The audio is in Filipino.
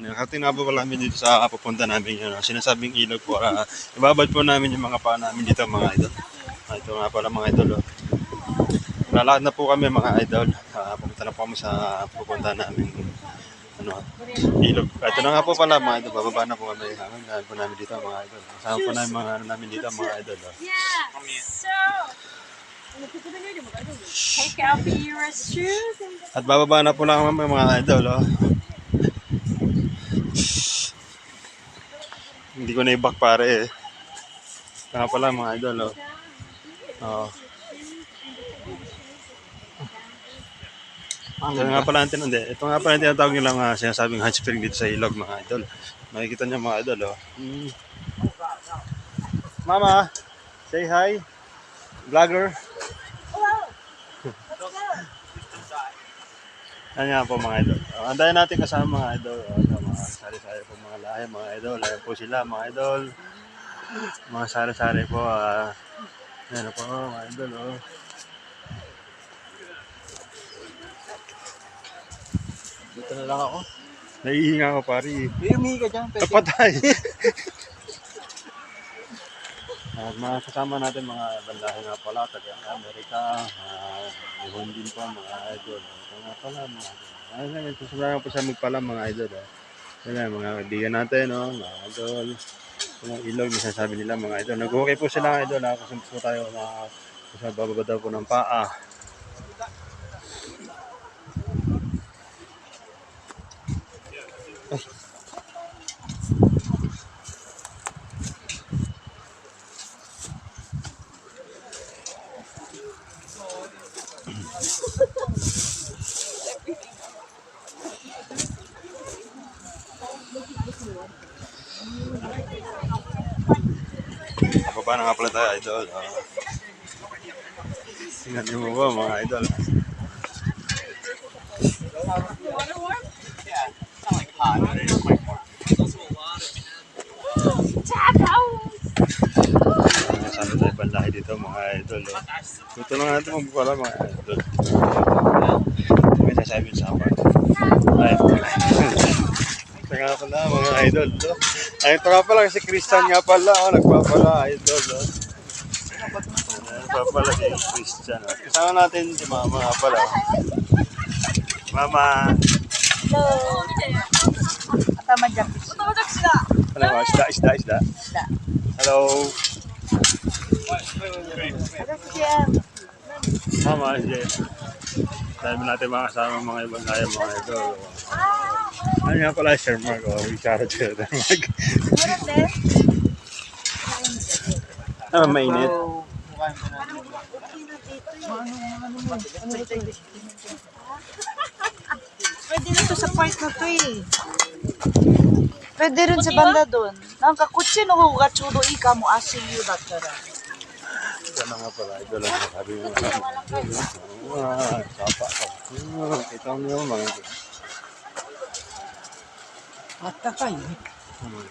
Nakating na po pala namin dito sa pupunta namin yun. ah, Sinasabing ilog po. Uh, ibabad po namin yung mga paa namin dito mga idol. Ah, ito nga pala mga idol. Oh. Lalakad na po kami mga idol. Ah, pupunta na po kami sa pupunta namin ano, ilog. Ito na nga po pala mga idol. Bababa na po kami. Hanggang po namin dito mga idol. Kasama po namin mga ano namin dito mga idol. Oh. Yeah. So, take out your shoes At bababa na po lang kami mga idol. Oh. Hindi ko na i-back pare eh. Kaya pala mga idol. Oh. Oo. Ito nga pala ang tinanda. Ito nga pala ang tinatawag nilang uh, sinasabing hot spring dito sa ilog mga idol. Makikita niyo mga idol. Oh. Mm. Mama, say hi. Vlogger. Yan nga po mga idol. Uh, andayan natin kasama mga idol. Uh, ano, mga sari-sari po mga lahi mga idol. Ayan po sila mga idol. Mga sari-sari po. Uh, yan po mga idol. Oh. Dito na lang ako. Naihinga ko pari. May umihi ka dyan. Pwede. Napatay. At mga kasama natin mga bandahe nga pala, taga Amerika, uh, Nihon din pa mga idol. Ito nga pala mga idol. Ay, ito sa po sa magpala mga idol. Oh. Yan mga kaibigan natin, no? mga idol. Yung ilog, nasasabi nila mga idol. Nag-okay po sila idol, ha? kasi po tayo mga sa bababa daw po ng paa. Kapaba na nga pala tayo, idol. Uh, tingnan niyo mo ba, mga idol? Sana tayo bandahe dito, mga idol. Oh. Tuto lang natin kung pala, mga idol. May sasabihin sa akin. Ay, ito nga pala, mga idol. Oh. Ay, ito nga pala, si Christian nga pala. Oh, nagpapala, idol. Oh. Nagpapala si Christian. Oh. Kasama natin si Mama nga pala. oh. Mama. Hello. Tama dyan. Ano ba? Isda, isda, isda. Isda. Hello. Ano? Mama, sige. Dahil natin mga kasama mga ibang kaya mga idol. Ano nga pala, Sir Mark, o Richard Sir Mark. Ah, mainit. Pwede na to sa part na to eh. Pwede rin sa banda doon. Nang kakutsi no ko gachudo ika mo asin yu da kara. Ito na nga pala, idol ang sabi mo. Ah, sapa ka. Ah, Ito ang mga mga idol. Mata kayo. Hmm.